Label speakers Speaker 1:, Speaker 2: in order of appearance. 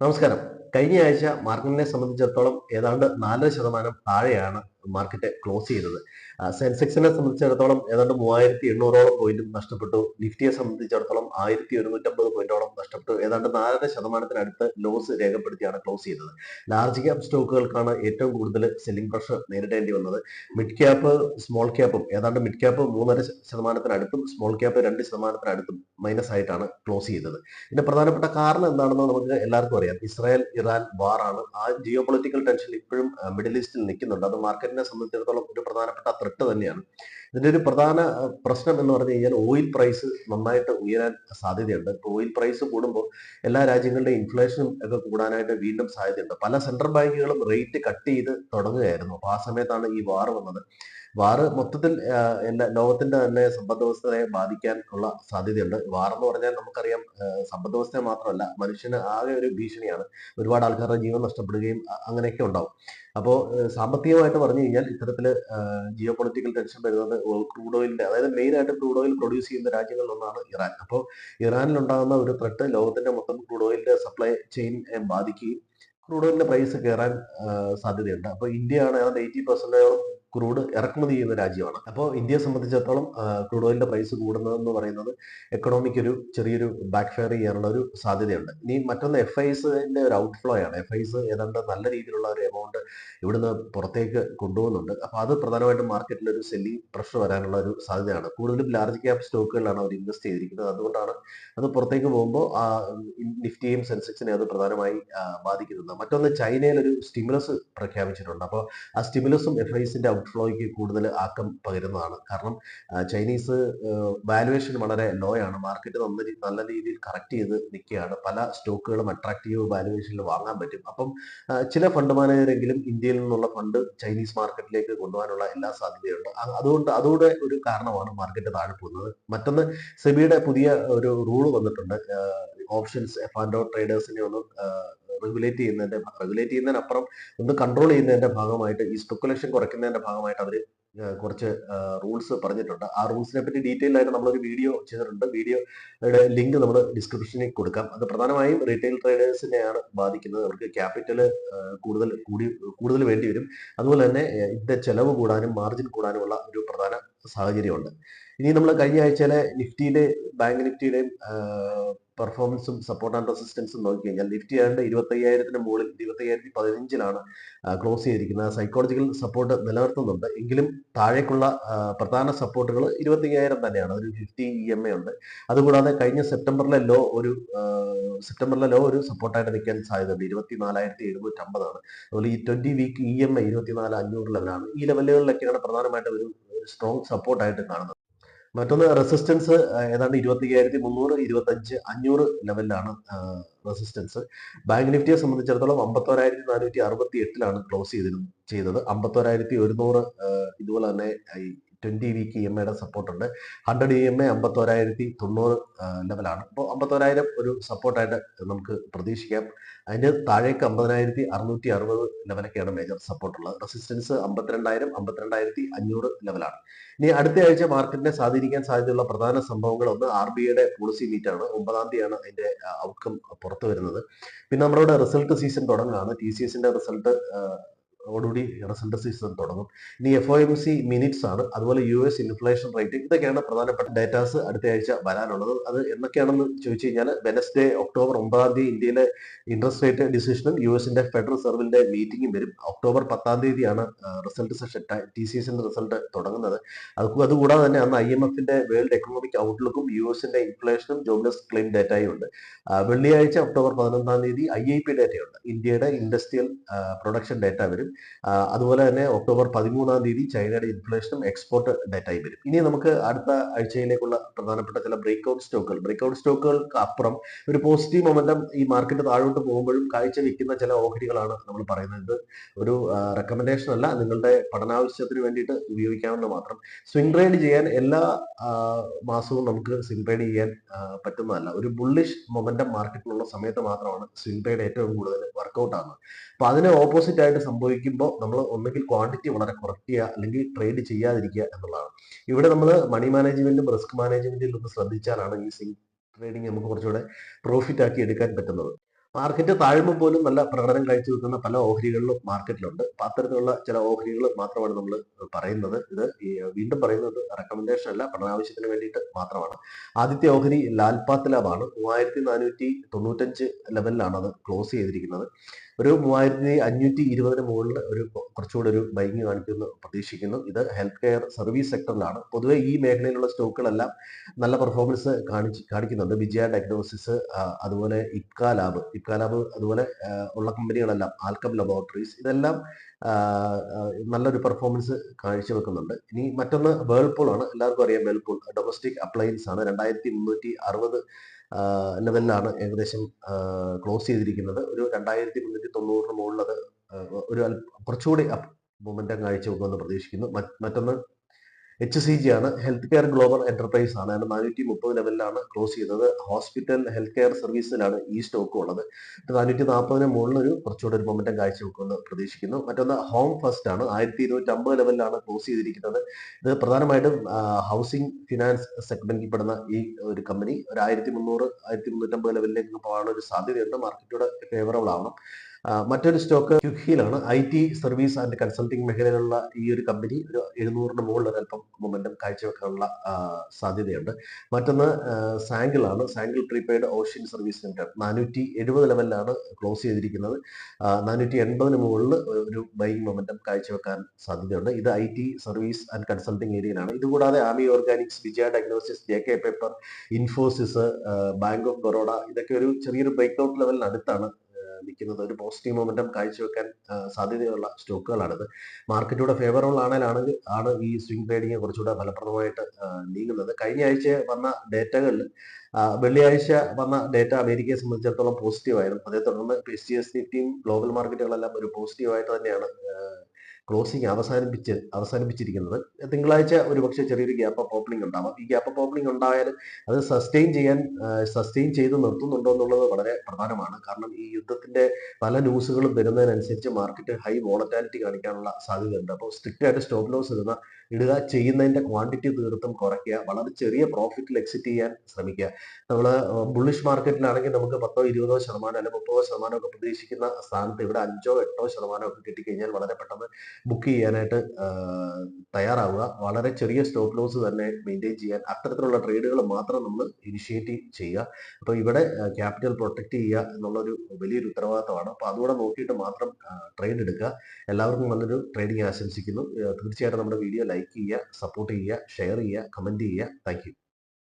Speaker 1: നമസ്കാരം. കഴിഞ്ഞ ആഴ്ച മാർക്കറ്റിനെ സംബന്ധിച്ചിടത്തോളം ഏതാണ്ട് നാല് ശതമാനം താഴെയാണ് മാർക്കറ്റ് ക്ലോസ് ചെയ്തത്. സെൻസെക്സിനെ സംബന്ധിച്ചിടത്തോളം ഏതാണ്ട് മൂവായിരത്തി എണ്ണൂറോളം പോയിന്റും നഷ്ടപ്പെട്ടു. നിഫ്റ്റിയെ സംബന്ധിച്ചിടത്തോളം ആയിരത്തി ഒരുന്നൂറ്റമ്പത് പോയിന്റോളം നഷ്ടപ്പെട്ടു. ഏതാണ്ട് നാലര ശതമാനത്തിനടുത്ത് ലോസ് രേഖപ്പെടുത്തിയാണ് ക്ലോസ് ചെയ്തത്. ലാർജ് ക്യാപ് സ്റ്റോക്കുകൾക്കാണ് ഏറ്റവും കൂടുതൽ സെല്ലിംഗ് പ്രഷർ നേരിടേണ്ടി വന്നത്. മിഡ് ക്യാപ്പ് സ്മോൾ ക്യാപ്പും ഏതാണ്ട് മിഡ് ക്യാപ്പ് മൂന്നര ശതമാനത്തിനടുത്തും സ്മോൾ ക്യാപ്പ് രണ്ട് ശതമാനത്തിനടുത്തും മൈനസ് ആയിട്ടാണ് ക്ലോസ് ചെയ്തത്. ഇതിന്റെ പ്രധാനപ്പെട്ട കാരണം എന്താണെന്ന് നമുക്ക് എല്ലാവർക്കും അറിയാം. ഇസ്രായേൽ ഇറാൻ വാറാണ് ആ ജിയോ പൊളിറ്റിക്കൽ ടെൻഷൻ ഇപ്പോഴും മിഡിൽ ഈസ്റ്റിൽ നിൽക്കുന്നുണ്ട്. അത് മാർക്കറ്റിനെ സംബന്ധിച്ചിടത്തോളം ഒരു പ്രധാനപ്പെട്ട ത്രെട്ട് തന്നെയാണ്. ഇതിന്റെ ഒരു പ്രധാന പ്രശ്നം എന്ന് പറഞ്ഞു കഴിഞ്ഞാൽ ഓയിൽ പ്രൈസ് നന്നായിട്ട് ഉയരാൻ സാധ്യതയുണ്ട്. ഓയിൽ പ്രൈസ് കൂടുമ്പോൾ എല്ലാ രാജ്യങ്ങളുടെയും ഇൻഫ്ലേഷനും ഒക്കെ കൂടാനായിട്ട് വീണ്ടും സാധ്യതയുണ്ട്. പല സെൻട്രൽ ബാങ്കുകളും റേറ്റ് കട്ട് ചെയ്ത് തുടങ്ങുകയായിരുന്നു. അപ്പോൾ ആ സമയത്താണ് ഈ വാർ വന്നത്. വാറ് മൊത്തത്തിൽ എല്ലാ ലോകത്തിന്റെ തന്നെ സമ്പദ് വ്യവസ്ഥയെ ബാധിക്കാൻ ഉള്ള സാധ്യതയുണ്ട്. വാർ എന്ന് പറഞ്ഞാൽ നമുക്കറിയാം ആ, സമ്പദ് വ്യവസ്ഥയെ മാത്രമല്ല മനുഷ്യന് ആകെ ഒരു ഭീഷണിയാണ്. ഒരുപാട് ആൾക്കാരുടെ ജീവൻ നഷ്ടപ്പെടുകയും അങ്ങനെയൊക്കെ ഉണ്ടാവും. അപ്പോൾ സാമ്പത്തികമായിട്ട് പറഞ്ഞു കഴിഞ്ഞാൽ ഇത്തരത്തിൽ ജിയോ പൊളിറ്റിക്കൽ ടെൻഷൻ വരുന്നത് ക്രൂഡ് ഓയിലിന്റെ അതായത് മെയിൻ ആയിട്ട് ക്രൂഡ് ഓയിൽ പ്രൊഡ്യൂസ് ചെയ്യുന്ന രാജ്യങ്ങളിലൊന്നാണ് ഇറാൻ. അപ്പോൾ ഇറാനിലുണ്ടാകുന്ന ഒരു ത്രെട്ട് ലോകത്തിന്റെ മൊത്തം ക്രൂഡ് ഓയിലിന്റെ സപ്ലൈ ചെയിൻ ബാധിക്കുകയും ക്രൂഡ് ഓയിലിന്റെ പ്രൈസ് കയറാൻ സാധ്യതയുണ്ട്. അപ്പോൾ ഇന്ത്യയാണ് ഏതാണ്ട് എയ്റ്റി പെർസെന്റോളം ക്രൂഡ് ഇറക്കുമതി ചെയ്യുന്ന രാജ്യമാണ്. അപ്പോൾ ഇന്ത്യയെ സംബന്ധിച്ചിടത്തോളം ക്രൂഡ് ഓയിലിന്റെ പ്രൈസ് കൂടുന്നതെന്ന് പറയുന്നത് എക്കണോമിക്ക് ഒരു ചെറിയൊരു ബാക്ക് ഫെയർ ചെയ്യാനുള്ള ഒരു സാധ്യതയുണ്ട്. ഇനി മറ്റൊന്ന് എഫ് ഐസിന്റെ ഒരു ഔട്ട്ഫ്ലോ ആണ്. എഫ് ഐസ് ഏതാണ്ട് നല്ല രീതിയിലുള്ള ഒരു എമൗണ്ട് ഇവിടുന്ന് പുറത്തേക്ക് കൊണ്ടുപോകുന്നുണ്ട്. അപ്പോൾ അത് പ്രധാനമായിട്ടും മാർക്കറ്റിൽ ഒരു സെല്ലിംഗ് പ്രഷർ വരാനുള്ള ഒരു സാധ്യതയാണ്. കൂടുതലും ലാർജ് ക്യാപ് സ്റ്റോക്കുകളിലാണ് അവർ ഇൻവെസ്റ്റ് ചെയ്തിരിക്കുന്നത്. അതുകൊണ്ടാണ് അത് പുറത്തേക്ക് പോകുമ്പോൾ നിഫ്റ്റിയും സെൻസെക്സിനെ അത് പ്രധാനമായി ബാധിക്കുന്നത്. മറ്റൊന്ന് ചൈനയിൽ ഒരു സ്റ്റിമുലസ് പ്രഖ്യാപിച്ചിട്ടുണ്ട്. അപ്പോൾ ആ സ്റ്റിമുലസും എഫ് ഐസിന്റെ ഔട്ട്ഫ്ലോയ്ക്ക് കൂടുതൽ ആക്കം പകരുന്നതാണ്. കാരണം ചൈനീസ് വാലുവേഷൻ വളരെ ലോ ആണ്. മാർക്കറ്റ് രീ- നല്ല രീതിയിൽ കറക്റ്റ് ചെയ്ത് നിൽക്കുകയാണ്. പല സ്റ്റോക്കുകളും അട്രാക്റ്റീവ് വാലുവേഷനിൽ വാങ്ങാൻ പറ്റും. അപ്പം ചില ഫണ്ട് മാനേജരെങ്കിലും ഇന്ത്യയിൽ നിന്നുള്ള ഫണ്ട് ചൈനീസ് മാർക്കറ്റിലേക്ക് കൊണ്ടുപോകാനുള്ള എല്ലാ സാധ്യതയുണ്ട്. അതുകൊണ്ട് അതോടെ ഒരു കാരണമാണ് മാർക്കറ്റ് താഴെ പോകുന്നത്. മറ്റൊന്ന് സെബിയുടെ പുതിയ ഒരു റൂൾ വന്നിട്ടുണ്ട്. ഓപ്ഷൻസ് എഫ് ആൻഡ് ട്രേഡേഴ്സിനെ ഒന്ന് റെഗുലേറ്റ് ചെയ്യുന്നതിന്റെ റെഗുലേറ്റ് ചെയ്യുന്നതിനപ്പുറം ഒന്ന് കൺട്രോൾ ചെയ്യുന്നതിന്റെ ഭാഗമായിട്ട് ഈ സ്പെക്കുലേഷൻ കുറയ്ക്കുന്നതിന്റെ ഭാഗമായിട്ട് അവർ കുറച്ച് റൂൾസ് പറഞ്ഞിട്ടുണ്ട്. ആ റൂൾസിനെ പറ്റി ഡീറ്റെയിൽ ആയിട്ട് നമ്മളൊരു വീഡിയോ ചെയ്തിട്ടുണ്ട്. വീഡിയോയുടെ ലിങ്ക് നമ്മൾ ഡിസ്ക്രിപ്ഷനിൽ കൊടുക്കാം. അത് പ്രധാനമായും റീറ്റെയിൽ ട്രേഡേഴ്സിനെയാണ് ബാധിക്കുന്നത്. അവർക്ക് ക്യാപിറ്റൽ കൂടുതൽ കൂടി കൂടുതൽ വേണ്ടി വരും. അതുപോലെ തന്നെ ഇതിന്റെ ചെലവ് കൂടാനും മാർജിൻ കൂടാനുമുള്ള ഒരു പ്രധാന സാഹചര്യമുണ്ട്. ഇനി നമ്മൾ കഴിഞ്ഞ ആഴ്ചയിലെ നിഫ്റ്റിയുടെ ബാങ്ക് നിഫ്റ്റിയുടെയും പെർഫോമൻസും സപ്പോർട്ട് ആൻഡ് റെസിസ്റ്റൻസും നോക്കി കഴിഞ്ഞാൽ നിഫ്റ്റി ആയിട്ട് ഇരുപത്തി അയ്യായിരത്തിന് മുകളിൽ ഇരുപത്തി അയ്യായിരത്തി പതിനഞ്ചിലാണ് ക്ലോസ് ചെയ്തിരിക്കുന്നത്. സൈക്കോളജിക്കൽ സപ്പോർട്ട് നിലനിർത്തുന്നുണ്ട്. എങ്കിലും താഴേക്കുള്ള പ്രധാന സപ്പോർട്ടുകൾ ഇരുപത്തി അയ്യായിരം തന്നെയാണ്. ഒരു ഫിഫ്റ്റി ഇ എം എ ഉണ്ട്. അതുകൂടാതെ കഴിഞ്ഞ സെപ്റ്റംബറിലെ ലോ ഒരു സെപ്റ്റംബറിലെ ലോ ഒരു സപ്പോർട്ടായിട്ട് നിൽക്കാൻ സാധ്യതയുണ്ട്. ഇരുപത്തി നാലായിരത്തി എഴുന്നൂറ്റി അമ്പതാണ് അതുപോലെ ഈ twenty week E M I ഇരുപത്തിനാല് അഞ്ഞൂറ് ലെവലാണ് ഈ ലെവലുകളിലൊക്കെയാണ് പ്രധാനമായിട്ടും ഒരു സ്ട്രോങ് സപ്പോർട്ടായിട്ട് കാണുന്നത്. മറ്റൊന്ന് റെസിസ്റ്റൻസ് ഏതാണ്ട് ഇരുപത്തി അയ്യായിരത്തി മുന്നൂറ് ഇരുപത്തഞ്ച് അഞ്ഞൂറ് ലെവലിലാണ് റെസിസ്റ്റൻസ് ബാങ്ക് നിഫ്റ്റിയെ സംബന്ധിച്ചിടത്തോളം അമ്പത്തോരായിരത്തി നാനൂറ്റി അറുപത്തി എട്ടിലാണ് ക്ലോസ് ചെയ്തിരുന്നത് ചെയ്തത്. അമ്പത്തോരായിരത്തി ഒരുന്നൂറ് ഇതുപോലെ തന്നെ ഈ വി ഇ എം ഐയുടെ സപ്പോർട്ടുണ്ട് ഹൺഡ്രഡ് ഇ എം ഐ അമ്പത്തോരായിരത്തി തൊണ്ണൂറ് ലെവലാണ് അപ്പോൾ അമ്പത്തോരായിരം ഒരു സപ്പോർട്ടായിട്ട് നമുക്ക് പ്രതീക്ഷിക്കാം. അതിന് താഴേക്ക് അമ്പതിനായിരത്തി അറുന്നൂറ്റി അറുപത് ലെവലൊക്കെയാണ് മേജർ സപ്പോർട്ടുള്ളത് റെസിസ്റ്റൻസ് അമ്പത്തിരണ്ടായിരം അമ്പത്തിരണ്ടായിരത്തി അഞ്ഞൂറ് ലെവലാണ് ഇനി അടുത്ത ആഴ്ച മാർക്കറ്റിനെ സ്വാധീനിക്കാൻ സാധ്യതയുള്ള പ്രധാന സംഭവങ്ങൾ ഒന്ന് ആർ ബി ഐയുടെ പോളിസി മീറ്റ് ആണ്. ഒമ്പതാം തീയതിയാണ് അതിന്റെ ഔട്ട്കം പുറത്തു വരുന്നത്. പിന്നെ നമ്മളുടെ റിസൾട്ട് സീസൺ തുടങ്ങുകയാണ്. ടി സി എസിന്റെ റിസൾട്ട് ഓടുകൂടി റിസൾട്ട് സീസൺ തുടങ്ങും. ഇനി F O M C minutes ആണ്. അതുപോലെ യു എസ് ഇൻഫ്ലേഷൻ റേറ്റ് ഇതൊക്കെയാണ് പ്രധാനപ്പെട്ട ഡേറ്റാസ് അടുത്ത ആഴ്ച വരാനുള്ളത്. അത് എന്തൊക്കെയാണെന്ന് ചോദിച്ചു കഴിഞ്ഞാൽ വെനസ്ഡേ ഒക്ടോബർ ഒമ്പതാം തീയതി ഇന്ത്യയിലെ ഇൻട്രസ്റ്റ് റേറ്റ് ഡിസിഷനും യു എസിന്റെ ഫെഡറൽ റിസർവിന്റെ മീറ്റിംഗും വരും. ഒക്ടോബർ പത്താം തീയതിയാണ് റിസൾട്ട് സെഷൻ ടി സി എസിന്റെ റിസൾട്ട് തുടങ്ങുന്നത്. അത് അതുകൂടാതെ തന്നെ അന്ന് ഐ എം എഫിന്റെ വേൾഡ് എക്കണോമിക് ഔട്ട്ലുക്കും യു എസിന്റെ ഇൻഫ്ലേഷനും ജോബ്ലെസ് ക്ലെയിം ഡേറ്റയും ഉണ്ട്. വെള്ളിയാഴ്ച ഒക്ടോബർ പതിനൊന്നാം തീയതി ഐ ഐ പി ഡേറ്റയുണ്ട് ഇന്ത്യയുടെ ഇൻഡസ്ട്രിയൽ പ്രൊഡക്ഷൻ ഡേറ്റ വരും. അതുപോലെ തന്നെ ഒക്ടോബർ പതിമൂന്നാം തീയതി ചൈനയുടെ ഇൻഫ്ലേഷനും എക്സ്പോർട്ട് ഡേറ്റയും വരും. ഇനി നമുക്ക് അടുത്ത ആഴ്ചയിലേക്കുള്ള പ്രധാനപ്പെട്ട ചില ബ്രേക്ക് ഔട്ട് സ്റ്റോക്കുകൾ ബ്രേക്ക് ഔട്ട് സ്റ്റോക്കുകൾക്ക് അപ്പുറം ഒരു പോസിറ്റീവ് മൊമെന്റം ഈ മാർക്കറ്റ് താഴോട്ട് പോകുമ്പോഴും കാഴ്ച വെക്കുന്ന ചില ഓഹരികളാണ് നമ്മൾ പറയുന്നത്. ഒരു റെക്കമെൻഡേഷൻ അല്ല നിങ്ങളുടെ പഠനാവശ്യത്തിന് വേണ്ടിയിട്ട് ഉപയോഗിക്കാവുന്ന മാത്രം. സ്വിംഗ് ട്രേഡ് ചെയ്യാൻ എല്ലാ മാസവും നമുക്ക് സ്വിംഗ് ട്രേഡ് ചെയ്യാൻ പറ്റുന്നതല്ല. ഒരു ബുള്ളിഷ് മൊമെന്റം മാർക്കറ്റിലുള്ള സമയത്ത് മാത്രമാണ് സ്വിംഗ് ട്രേഡ് ഏറ്റവും കൂടുതൽ വർക്കൗട്ട് ആണ്. അപ്പൊ അതിനെ ഓപ്പോസിറ്റ് ആയിട്ട് സംഭവിക്കുമ്പോൾ നമ്മൾ ഒന്നുകിൽ ക്വാണ്ടിറ്റി വളരെ കുറയ്ക്കുക അല്ലെങ്കിൽ ട്രേഡ് ചെയ്യാതിരിക്കുക എന്നുള്ളതാണ്. ഇവിടെ നമ്മൾ മണി മാനേജ്മെന്റും റിസ്ക് മാനേജ്മെന്റിലും ഒന്ന് ശ്രദ്ധിച്ചാലാണ് ഈ സിംഗ് ട്രേഡിംഗ് നമുക്ക് കുറച്ചുകൂടെ പ്രോഫിറ്റ് ആക്കി എടുക്കാൻ പറ്റുന്നത്. മാർക്കറ്റ് താഴ്മ പോലും നല്ല പ്രകടനം കാഴ്ചവെക്കുന്ന പല ഓഹരികളിലും മാർക്കറ്റിലുണ്ട്. അപ്പൊ അത്തരത്തിലുള്ള ചില ഓഹരികൾ മാത്രമാണ് നമ്മൾ പറയുന്നത്. ഇത് വീണ്ടും പറയുന്നത് റെക്കമെൻഡേഷൻ അല്ല പഠനാവശ്യത്തിന് വേണ്ടിയിട്ട് മാത്രമാണ്. ആദ്യത്തെ ഓഹരി ലാൽപാത്ത് ലാബാണ്. മൂവായിരത്തി നാനൂറ്റി തൊണ്ണൂറ്റഞ്ച് ലെവലിലാണ് അത് ക്ലോസ് ചെയ്തിരിക്കുന്നത്. ഒരു മൂവായിരത്തി അഞ്ഞൂറ്റി ഇരുപതിന് മുകളിൽ ഒരു കുറച്ചുകൂടി ഒരു ബൈങ് കാണിക്കുമെന്ന് പ്രതീക്ഷിക്കുന്നു. ഇത് ഹെൽത്ത് കെയർ സർവീസ് സെക്ടറിലാണ് പൊതുവെ ഈ മേഖലയിലുള്ള സ്റ്റോക്കുകളെല്ലാം നല്ല പെർഫോമൻസ് കാണിച്ച് കാണിക്കുന്നുണ്ട്. വിജയ ഡയഗ്നോസിസ് അതുപോലെ ഇപ്ക ലാബ്. ഇപ്ക ലാബ് അതുപോലെ ഉള്ള കമ്പനികളെല്ലാം ആൽക്കം ലബോറട്ടറീസ് ഇതെല്ലാം നല്ലൊരു പെർഫോമൻസ് കാഴ്ചവെക്കുന്നുണ്ട്. ഇനി മറ്റൊന്ന് വേൾപൂൾ ആണ്. എല്ലാവർക്കും അറിയാം വേൾപൂൾ. ഡൊമസ്റ്റിക് അപ്ലയൻസ് ആണ്. രണ്ടായിരത്തി മുന്നൂറ്റി അറുപത് ലെവലിലാണ് ഏകദേശം ക്ലോസ് ചെയ്തിരിക്കുന്നത്. ഒരു രണ്ടായിരത്തി മുന്നൂറ്റി തൊണ്ണൂറിന് മുകളിൽ അത് ഒരു കുറച്ചുകൂടി മൊമെന്റം കാഴ്ചവെക്കുമെന്ന് പ്രതീക്ഷിക്കുന്നു. മറ്റൊന്ന് എച്ച് സി ജി ആണ്. ഹെൽത്ത് കെയർ ഗ്ലോബൽ എന്റർപ്രൈസ് ആണ്. അതിന് നാനൂറ്റി മുപ്പത് ലെവലിലാണ് ക്ലോസ് ചെയ്തത്. ഹോസ്പിറ്റൽ ഹെൽത്ത് കെയർ സർവീസിലാണ് ഈ സ്റ്റോക്ക് ഉള്ളത്. നാനൂറ്റി നാൽപ്പതിന് മുകളിൽ ഒരു കുറച്ചുകൂടി ഒരു മൊമെന്റം കാഴ്ചവെക്കുമെന്ന് പ്രതീക്ഷിക്കുന്നു. മറ്റൊന്ന് ഹോം ഫസ്റ്റ് ആണ്. ആയിരത്തി ഇരുന്നൂറ്റി അമ്പത് ലെവലിലാണ് ക്ലോസ് ചെയ്തിരിക്കുന്നത്. ഇത് പ്രധാനമായിട്ടും ഹൗസിംഗ് ഫിനാൻസ് സെഗ്മെന്റിൽ പെടുന്ന ഈ ഒരു കമ്പനി ഒരു ആയിരത്തി മുന്നൂറ് ആയിരത്തി മുന്നൂറ്റമ്പത് ലെവലിലേക്ക് പോകാനുള്ള ഒരു സാധ്യതയുണ്ട്. മാർക്കറ്റോട് ഫേവറബിൾ ആവണം. മറ്റൊരു stock ക്യുഹിയിലാണ് I T service and consulting മേഖലയിലുള്ള ഈ ഒരു കമ്പനി ഒരു എഴുന്നൂറിന് മുകളിൽ ഒരല്പം മൊമെന്റം കാഴ്ചവെക്കാനുള്ള സാധ്യതയുണ്ട്. മറ്റൊന്ന് സാങ്കിൾ ആണ്. സാങ്കിൾ പ്രീപെയ്ഡ് ഓഷ്യൻ സർവീസ് സെന്റർ നാനൂറ്റി എഴുപത് ലെവലിലാണ് ക്ലോസ് ചെയ്തിരിക്കുന്നത്. നാനൂറ്റി എൺപതിന് മുകളിൽ ഒരു ബൈങ് മൊമെന്റം കാഴ്ചവെക്കാൻ സാധ്യതയുണ്ട്. ഇത് I T service and consulting ഏരിയയിലാണ് ഇതുകൂടാതെ Ami organics Vijaya diagnosis J K paper Infosys bank of Baroda ഇതൊക്കെ ഒരു ചെറിയൊരു ബ്രേക്ക് ഔട്ട് ലെവലിന് അടുത്താണ് നിൽക്കുന്നത് ഒരു പോസിറ്റീവ് മൊമെന്റം കാഴ്ചവെക്കാൻ സാധ്യതയുള്ള സ്റ്റോക്കുകളാണിത്. മാർക്കറ്റിലൂടെ ഫേവറബിൾ ആണെങ്കിൽ ആണ് ഈ സ്വിംഗ് ട്രേഡിംഗ് കുറച്ചുകൂടെ ഫലപ്രദമായിട്ട് നീങ്ങുന്നത്. കഴിഞ്ഞ ആഴ്ച വന്ന ഡേറ്റകളിൽ വെള്ളിയാഴ്ച വന്ന ഡേറ്റ അമേരിക്കയെ സംബന്ധിച്ചിടത്തോളം പോസിറ്റീവ് ആയിരുന്നു. അതേ തുടർന്ന് എസ് സി എസ് ഗ്ലോബൽ മാർക്കറ്റുകളെല്ലാം ഒരു പോസിറ്റീവായിട്ട് തന്നെയാണ് ക്ലോസിംഗ് അവസാനിപ്പിച്ച് അവസാനിപ്പിച്ചിരിക്കുന്നത്. തിങ്കളാഴ്ച ഒരുപക്ഷെ ചെറിയൊരു ഗ്യാപ്പ് അപ്പ് ഓപ്പണിംഗ് ഉണ്ടാവാം. ഈ ഗ്യാപ്പ് അപ്പ് ഓപ്പണിംഗ് ഉണ്ടായാലും അത് സസ്റ്റെയിൻ ചെയ്യാൻ സസ്റ്റെയിൻ ചെയ്ത് നിർത്തുന്നുണ്ടോ എന്നുള്ളത് വളരെ പ്രധാനമാണ്. കാരണം ഈ യുദ്ധത്തിന്റെ പല ന്യൂസുകളും വരുന്നതിനനുസരിച്ച് മാർക്കറ്റ് ഹൈ വോളറ്റാലിറ്റി കാണിക്കാനുള്ള സാധ്യതയുണ്ട്. അപ്പോൾ സ്ട്രിക്റ്റ് ആയിട്ട് സ്റ്റോപ്പ് ലോസ് ഇടുന്ന ഇടുക ചെയ്യുന്നതിന്റെ ക്വാണ്ടിറ്റി തീർത്തും കുറയ്ക്കുക വളരെ ചെറിയ പ്രോഫിറ്റിൽ എക്സിറ്റ് ചെയ്യാൻ ശ്രമിക്കുക. നമ്മൾ ബുള്ളിഷ് മാർക്കറ്റിലാണെങ്കിൽ നമുക്ക് പത്തോ ഇരുപതോ ശതമാനം അല്ലെങ്കിൽ മുപ്പതോ ശതമാനം ഒക്കെ പ്രതീക്ഷിക്കുന്ന സ്ഥാനത്ത് ഇവിടെ അഞ്ചോ എട്ടോ ശതമാനം ഒക്കെ കിട്ടിക്കഴിഞ്ഞാൽ വളരെ പെട്ടെന്ന് ബുക്ക് ചെയ്യാനായിട്ട് തയ്യാറാവുക. വളരെ ചെറിയ സ്റ്റോപ്പ് ലോസ് തന്നെ മെയിന്റെയിൻ ചെയ്യാൻ അത്തരത്തിലുള്ള ട്രേഡുകൾ മാത്രം നമ്മൾ ഇനിഷ്യേറ്റ് ചെയ്യുക. അപ്പോൾ ഇവിടെ ക്യാപിറ്റൽ പ്രൊട്ടക്ട് ചെയ്യുക എന്നുള്ളൊരു വലിയൊരു ഉത്തരവാദിത്തമാണ്. അപ്പോൾ അതുകൂടെ നോക്കിയിട്ട് മാത്രം ട്രേഡ് എടുക്കുക. എല്ലാവർക്കും നല്ലൊരു ട്രേഡിംഗ് ആശംസിക്കുന്നു. തീർച്ചയായിട്ടും നമ്മുടെ വീഡിയോ ലൈക്ക് ചെയ്യുക സപ്പോർട്ട് ചെയ്യുക ഷെയർ ചെയ്യുക കമന്റ് ചെയ്യുക. താങ്ക്